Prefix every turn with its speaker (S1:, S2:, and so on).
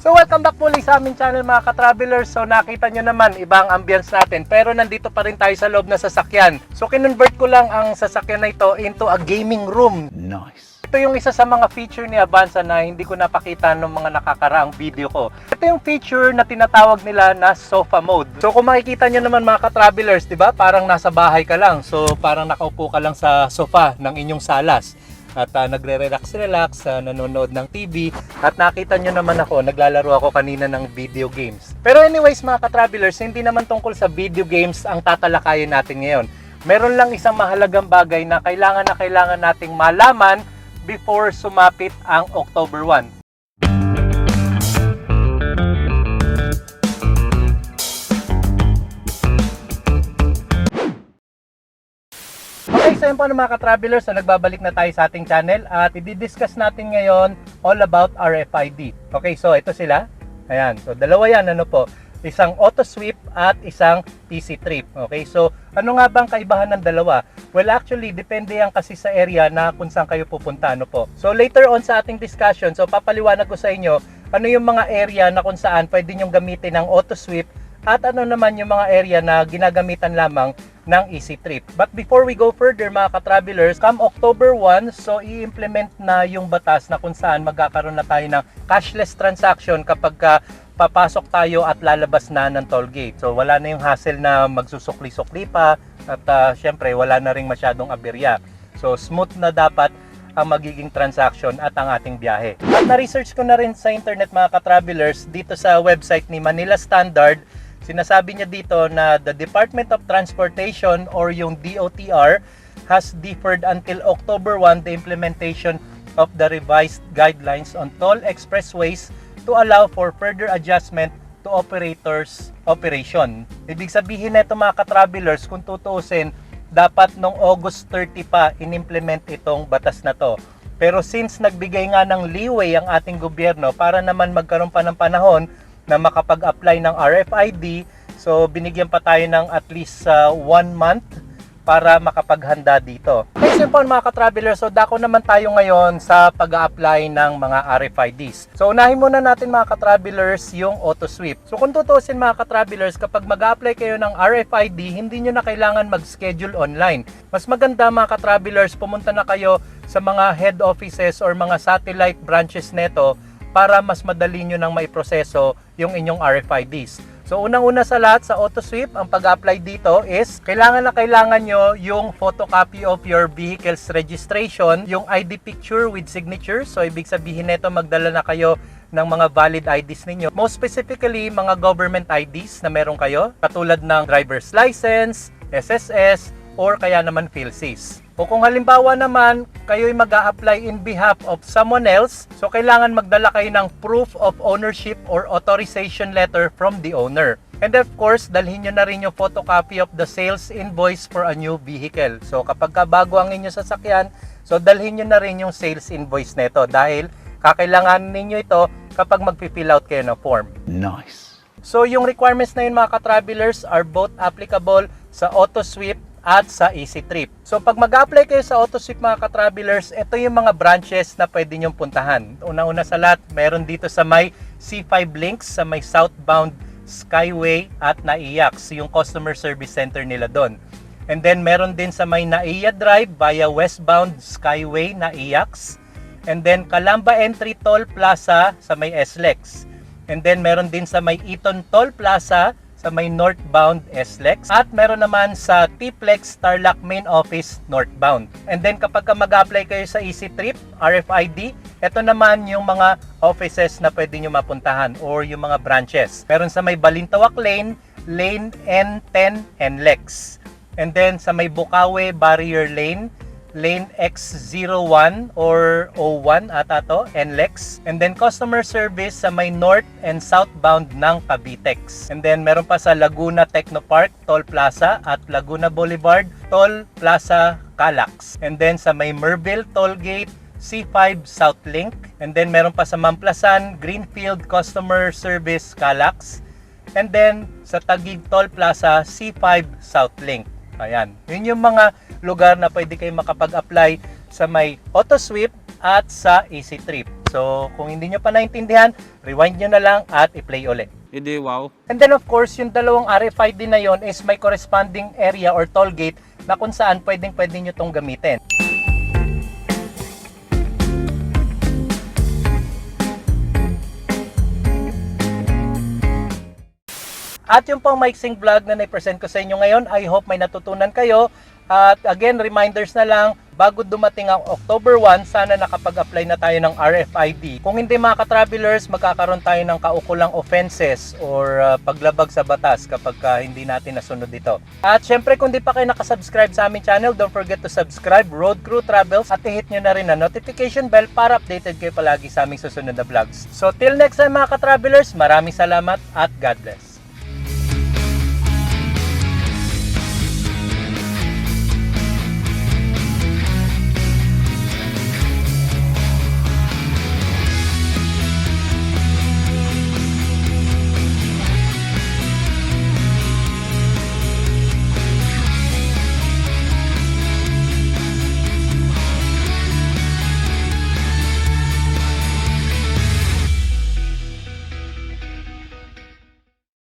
S1: So welcome back muli sa aming channel mga ka-travelers. So nakita nyo naman ibang ambience natin pero nandito pa rin tayo sa loob ng sasakyan. So kinonvert ko lang ang sasakyan na ito into a gaming room.
S2: Nice.
S1: Ito yung isa sa mga feature ni Avanza na hindi ko napakita ng mga nakakaraang video ko. Ito yung feature na tinatawag nila na sofa mode. So kung makikita nyo naman mga ka-travelers, di ba? Parang nasa bahay ka lang. So parang nakaupo ka lang sa sofa ng inyong salas. At uh, nagre-relax-relax, uh, nanonood ng TV. At nakita nyo naman ako, naglalaro ako kanina ng video games. Pero anyways mga ka-travelers, hindi naman tungkol sa video games ang tatalakayin natin ngayon. Meron lang isang mahalagang bagay na kailangan na kailangan nating malaman before sumapit ang October 1. Okay, so yun po mga ka-travelers, so nagbabalik na tayo sa ating channel at i-discuss natin ngayon all about RFID. Okay, so ito sila. Ayan, so dalawa yan, ano po, isang auto sweep at isang easy trip. Okay, so ano nga bang kaibahan ng dalawa? Well, actually, depende yan kasi sa area na kung saan kayo pupunta, ano po. So later on sa ating discussion, so papaliwanag ko sa inyo ano yung mga area na kung saan pwede nyong gamitin ng auto sweep at ano naman yung mga area na ginagamitan lamang ng Easy Trip. But before we go further mga ka-travelers, come October 1, so i-implement na yung batas na kung saan magkakaroon na tayo ng cashless transaction kapag ka papasok tayo at lalabas na ng toll gate. So wala na yung hassle na magsusukli-sukli pa at uh, syempre wala na rin masyadong aberya. So smooth na dapat ang magiging transaction at ang ating biyahe. At na-research ko na rin sa internet mga ka-travelers dito sa website ni Manila Standard Sinasabi niya dito na the Department of Transportation or yung DOTR has deferred until October 1 the implementation of the revised guidelines on toll expressways to allow for further adjustment to operators operation. Ibig sabihin nito mga ka-travelers kung tutuusin dapat nung August 30 pa inimplement itong batas na to. Pero since nagbigay nga ng leeway ang ating gobyerno para naman magkaroon pa ng panahon na makapag-apply ng RFID. So, binigyan pa tayo ng at least uh, one month para makapaghanda dito. So yun po mga ka-traveler, so dako naman tayo ngayon sa pag-apply ng mga RFIDs. So, unahin muna natin mga ka-travelers yung auto sweep. So, kung tutusin mga ka-travelers, kapag mag-apply kayo ng RFID, hindi nyo na kailangan mag-schedule online. Mas maganda mga ka-travelers, pumunta na kayo sa mga head offices or mga satellite branches neto para mas madali nyo nang maiproseso yung inyong RFIDs. So unang-una sa lahat sa AutoSweep, ang pag-apply dito is kailangan na kailangan nyo yung photocopy of your vehicle's registration, yung ID picture with signature. So ibig sabihin nito magdala na kayo ng mga valid IDs ninyo. Most specifically, mga government IDs na meron kayo, katulad ng driver's license, SSS, or kaya naman PhilSys. O kung halimbawa naman, kayo'y mag apply in behalf of someone else, so kailangan magdala kayo ng proof of ownership or authorization letter from the owner. And of course, dalhin nyo na rin yung photocopy of the sales invoice for a new vehicle. So kapag ka bago ang inyong sasakyan, so dalhin nyo na rin yung sales invoice nito dahil kakailanganin ninyo ito kapag mag-fill out kayo ng form.
S2: Nice.
S1: So yung requirements na yun mga ka-travelers are both applicable sa AutoSweep at sa Easy Trip. So pag mag-apply kayo sa AutoSweep mga ka-travelers, ito yung mga branches na pwede nyong puntahan. Una-una sa lahat, meron dito sa may C5 links, sa may southbound Skyway at Naiyax, yung customer service center nila doon. And then meron din sa may Naiya Drive via westbound Skyway Naiyax. And then Calamba Entry Toll Plaza sa may SLEX. And then meron din sa may Eton Toll Plaza sa may northbound SLEX at meron naman sa T-Plex Tarlac Main Office northbound. And then kapag ka mag-apply kayo sa Easy Trip, RFID, ito naman yung mga offices na pwede nyo mapuntahan or yung mga branches. Meron sa may Balintawak Lane, Lane N10 and Lex. And then sa may Bukawe Barrier Lane, lane X01 or 01 ata to, NLEX. And then customer service sa may north and southbound ng Cavitex. And then meron pa sa Laguna Technopark, Toll Plaza at Laguna Boulevard, Toll Plaza, Calax. And then sa may Merville Toll Gate, C5 South-Link. And then meron pa sa Mamplasan, Greenfield Customer Service, Calax. And then sa Taguig Toll Plaza, C5 South-Link. Ayan. Yun yung mga lugar na pwede kayo makapag-apply sa may AutoSweep at sa Easy Trip. So, kung hindi nyo pa naintindihan, rewind nyo na lang at i-play ulit.
S2: Hindi, wow.
S1: And then of course, yung dalawang RFID na yon is may corresponding area or toll gate na kung saan pwedeng pwede nyo tong gamitin. At yung pang mixing vlog na na-present ko sa inyo ngayon, I hope may natutunan kayo. At again, reminders na lang, bago dumating ang October 1, sana nakapag-apply na tayo ng RFID. Kung hindi mga ka-travelers, magkakaroon tayo ng kaukulang offenses or uh, paglabag sa batas kapag ka hindi natin nasunod ito. At syempre, kung di pa kayo nakasubscribe sa aming channel, don't forget to subscribe, Road Crew Travels, at i-hit nyo na rin ang notification bell para updated kayo palagi sa aming susunod na vlogs. So till next time mga ka-travelers, maraming salamat at God bless.